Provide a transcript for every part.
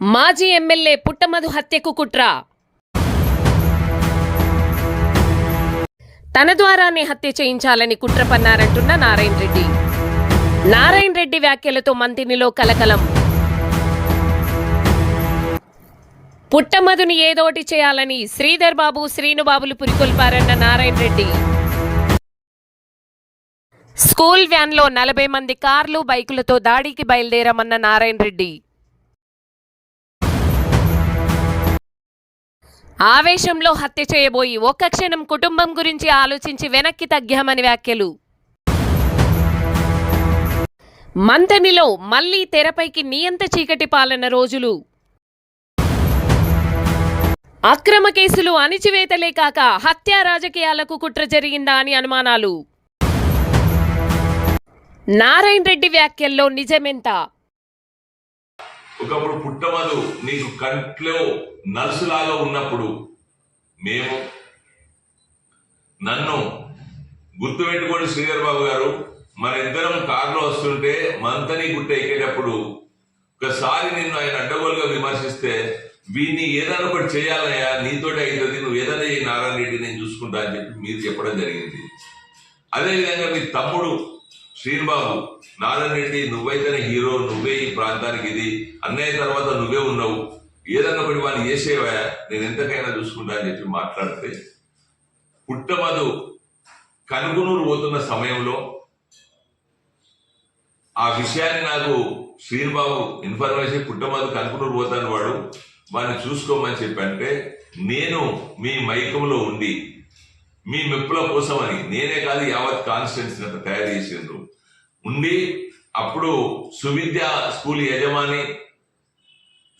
మాజీ ఎమ్మెల్యే పుట్టమధు హత్యకు కుట్ర. తన ద్వారానే హత్య చేయించాలని కుట్ర పన్నారంటున్న నారాయణ రెడ్డి. నారాయణ రెడ్డి వ్యాఖ్యలతో మంతినిలో కలకలం. పుట్టమధుని ఏదోటి చేయాలని శ్రీధర్ బాబు శ్రీనుబాబులు పురికొల్పారన్న నారాయణ రెడ్డి. స్కూల్ వ్యాన్లో నలభై మంది కార్లు బైకులతో దాడికి బయలుదేరామన్న నారాయణ రెడ్డి. ఆవేశంలో హత్య చేయబోయి ఒక్క క్షణం కుటుంబం గురించి ఆలోచించి వెనక్కి తగ్గామని వ్యాఖ్యలు. మంతనిలో మళ్ళీ తెరపైకి నియంత చీకటి పాలన రోజులు. అక్రమ కేసులు అణిచివేతలే కాక హత్యా రాజకీయాలకు కుట్ర జరిగిందా అని అనుమానాలు. నారాయణ రెడ్డి వ్యాఖ్యల్లో నిజమెంత? ఒకప్పుడు పుట్టమదు నీకు కంట్లో నర్సులాగా ఉన్నప్పుడు మేము నన్ను గుర్తుపెట్టుకోండి శ్రీధర్ బాబు గారు మన ఇద్దరం కారులో వస్తుంటే మంతని గుట్ట ఎక్కేటప్పుడు ఒకసారి నిన్ను ఆయన అడ్డగోలుగా విమర్శిస్తే వీడిని ఏదైనా ఒకటి చేయాలయ్యా నీతోటి అవుతుంది నువ్వు ఏదైనా చేయి నారాయణ రెడ్డి నేను చూసుకుంటా అని చెప్పి మీరు చెప్పడం జరిగింది. అదేవిధంగా మీ తమ్ముడు శ్రీనుబాబు నారాయణ రెడ్డి నువ్వైతేనే హీరో నువ్వే ఈ ప్రాంతానికి ఇది అన్నయ్య తర్వాత నువ్వే ఉన్నావు. ఏదన్నా ఒకటి వాళ్ళు చేసేవా? నేను ఎంతకైనా చూసుకుంటా అని చెప్పి మాట్లాడితే పుట్టమధు కనుగునూరు పోతున్న సమయంలో ఆ విషయాన్ని నాకు శ్రీనుబాబు ఇన్ఫర్మేషన్ పుట్టమధు కనుగునూరు పోతాను వాడు వాడిని చూసుకోమని చెప్పి అంటే నేను మీ మైకంలో ఉండి మీ మెప్పుల కోసమని. నేనే కాదు యావత్ కాన్స్టిట్యున్సీ అంతా తయారు చేసిండ్రు. ఉండి అప్పుడు సువిద్య స్కూల్ యజమాని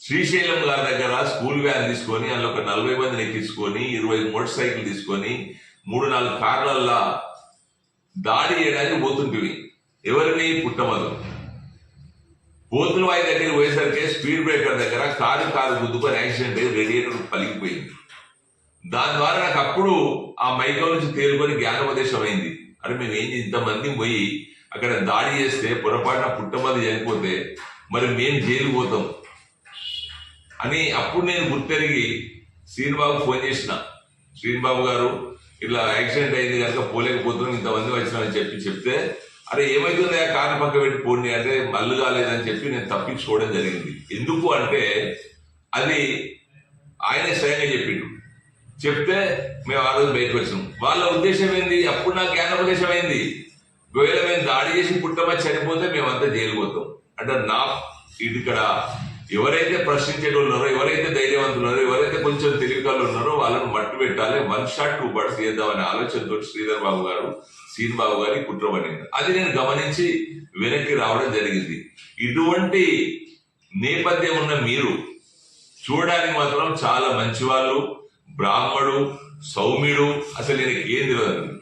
శ్రీశైలం గారి దగ్గర స్కూల్ వ్యాన్ తీసుకొని అందులో ఒక నలభై మందిని ఎక్కించుకొని ఇరవై మోటార్ సైకిల్ తీసుకొని మూడు నాలుగు కార్లల్లా దాడి చేయడానికి పోతుంటివి. ఎవరిని? పుట్టమదు పోతుల వాయి దగ్గర పోయేసరికి స్పీడ్ బ్రేకర్ దగ్గర కారు కారు గుద్దుకొని యాక్సిడెంట్ అయ్యి రేడియేటర్ పలికిపోయింది. దాని ద్వారా నాకు అప్పుడు ఆ మైకం నుంచి తేలుకొని జ్ఞానోపదేశం అయింది అరే మేము ఏం చేసి ఇంతమంది పోయి అక్కడ దాడి చేస్తే పొరపాటున పుట్టమది చనిపోతే మరి మేము జైలు పోతాం. అని అప్పుడు నేను గుర్తెరిగి శ్రీనిబాబు ఫోన్ చేసిన. శ్రీనిబాబు గారు ఇట్లా యాక్సిడెంట్ అయింది కనుక పోలేకపోతున్నాం ఇంతమంది వచ్చినామని చెప్పి చెప్తే అరే ఏమైతుందో ఆ కారు పక్క పెట్టి పోండి అంటే మల్లు కాలేదని చెప్పి నేను తప్పించుకోవడం జరిగింది. ఎందుకు అంటే అది ఆయనే స్వయంగా చెప్పిండు. చెప్తే మేము ఆ రోజు బయటకు వచ్చాం. వాళ్ళ ఉద్దేశం ఏంది? అప్పుడు నాకు జ్ఞానోపదేశం ఏంది? ఒకవేళ మేము దాడి చేసి పుట్టమని చనిపోతే మేమంతా జైలుపోతాం అంటే నా ఇది ఇక్కడ ఎవరైతే ప్రశ్నించేటోళ్ళు ఉన్నారో ఎవరైతే ధైర్యవంతులు ఉన్నారో ఎవరైతే కొంచెం తెలివికలు ఉన్నారో వాళ్ళని మట్టు పెట్టాలి. వన్ షాట్ టూ బర్డ్స్ చేద్దామనే ఆలోచనతో శ్రీధర్ బాబు గారు సీన్ బాబు గారి కుట్రపడింది అది నేను గమనించి వెనక్కి రావడం జరిగింది. ఇటువంటి నేపథ్యం ఉన్న మీరు చూడడానికి మాత్రం చాలా మంచి వాళ్ళు బ్రాహ్మడు సౌమ్యుడు అసలు ఈయనకి ఏం తెలియదు